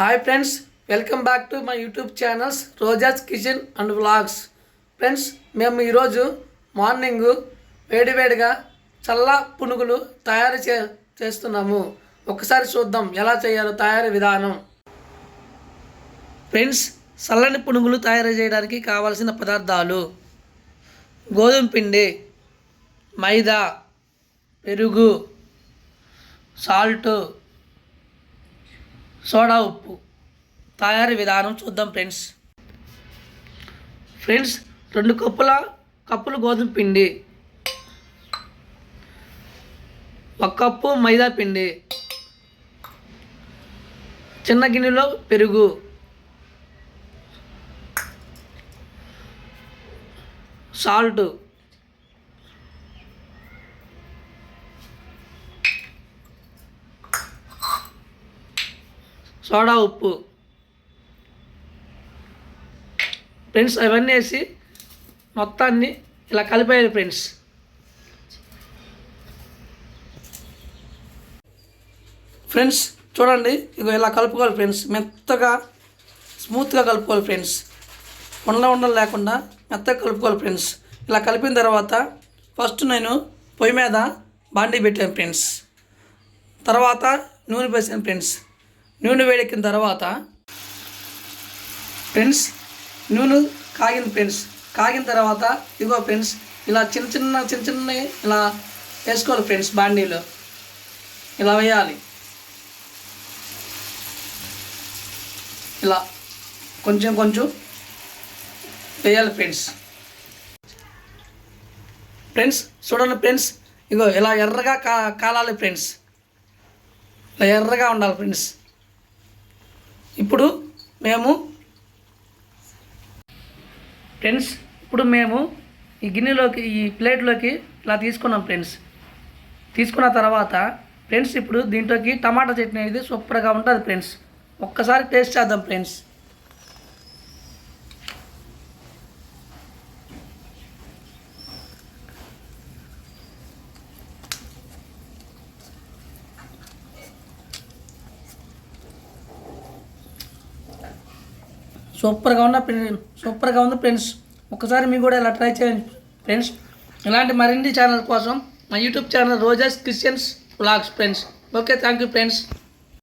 Hi friends welcome back to my YouTube channels Roja's kitchen and vlogs friends మేము ఈరోజు morning వేడివేడిగా చల్ల పునుగులు తయారు చే చేస్తున్నాము. ఒకసారి చూద్దాం ఎలా చేయాలో తయారీ విధానం. ఫ్రెండ్స్ చల్లని పునుగులు తయారు చేయడానికి కావలసిన పదార్థాలు. గోధుమ పిండి మైదా పెరుగు సాల్ట్ సోడా ఉప్పు. తయారీ విధానం చూద్దాం ఫ్రెండ్స్. ఫ్రెండ్స్ రెండు కప్పుల కప్పులు గోధుమ పిండి. ఒక కప్పు మైదా పిండి. చిన్న గిన్నెలో పెరుగు. సాల్ట్. సోడా ఉప్పు. ఫ్రెండ్స్ అవన్నీ వేసి మొత్తాన్ని ఇలా కలిపేయాలి ఫ్రెండ్స్ ఫ్రెండ్స్ చూడండి ఇగో ఇలా కలుపుకోవాలి ఫ్రెండ్స్ మెత్తగా స్మూత్గా కలుపుకోవాలి ఫ్రెండ్స్ ఉండ ఉండలు లేకుండా మెత్తగా కలుపుకోవాలి ఫ్రెండ్స్ ఇలా కలిపిన తర్వాత ఫస్ట్ నేను పొయ్యి మీద బాండీ పెట్టాను ఫ్రెండ్స్ తర్వాత నూనె పోసాను ఫ్రెండ్స్ నూనె వేడెక్కిన తర్వాత ఫ్రెండ్స్ నూనె కాగింది ఫ్రెండ్స్ కాగిన తర్వాత ఇదిగో ఫ్రెండ్స్ ఇలా చిన్న చిన్న చిన్న చిన్న ఇలా వేసుకోవాలి ఫ్రెండ్స్ బాండీలో. ఇలా వేయాలి. ఇలా కొంచెం కొంచెం వేయాలి ఫ్రెండ్స్. ఫ్రెండ్స్ చూడండి ఫ్రెండ్స్ ఇగో ఇలా ఎర్రగా కా కాలాలి ఫ్రెండ్స్. ఇలా ఎర్రగా ఉండాలి ఫ్రెండ్స్. ఇప్పుడు మేము ఫ్రెండ్స్ ఇప్పుడు మేము ఈ గిన్నెలోకి ఈ ప్లేట్లోకి ఇలా తీసుకున్నాం ఫ్రెండ్స్ తీసుకున్న తర్వాత ఫ్రెండ్స్ ఇప్పుడు దీంట్లోకి టమాటా చట్నీ అనేది సూపర్గా ఉంటుంది ఫ్రెండ్స్ ఒక్కసారి టేస్ట్ చేద్దాం ఫ్రెండ్స్ సూపర్గా ఉన్న సూపర్గా ఉంది ఫ్రెండ్స్. ఒకసారి మీకు కూడా ఇలా ట్రై చేయండి ఫ్రెండ్స్. ఇలాంటి మరిన్ని ఛానల్ కోసం మా YouTube channel Roja's Christians blogs friends. Okay thank you friends.